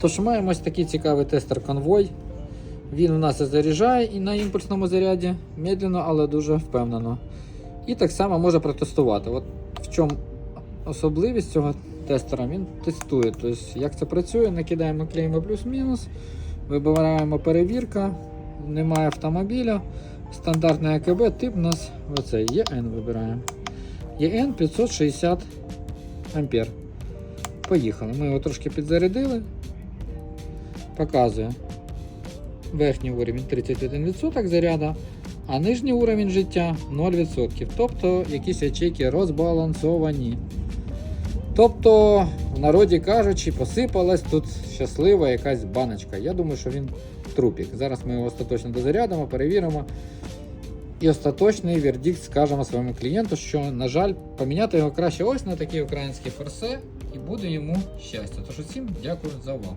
Тож маємо ось такий цікавий тестер конвой. Він у нас і заряджає і на імпульсному заряді медленно, але дуже впевнено. І так само може протестувати. От в чому особливість цього тестера, він тестує. Тобто, як це працює, накидаємо клеїмо плюс-мінус, вибираємо перевірка, немає автомобіля, стандартне АКБ, тип у нас оцей ЄН вибираємо. ЄН 560 ампер. Поїхали. Ми його трошки підзарядили. Показує. Верхній уровень 31% заряду, а нижній уровень життя 0%. Тобто якісь ячейки розбалансовані. Тобто, в народі кажучи, посипалась тут щаслива якась баночка. Я думаю, що він трупік. Зараз ми його остаточно дозарядимо, перевіримо. І остаточний вердикт скажемо своєму клієнту, що, на жаль, поміняти його краще ось на такі українські форсе, і буде йому щастя. Тож усім дякую за увагу.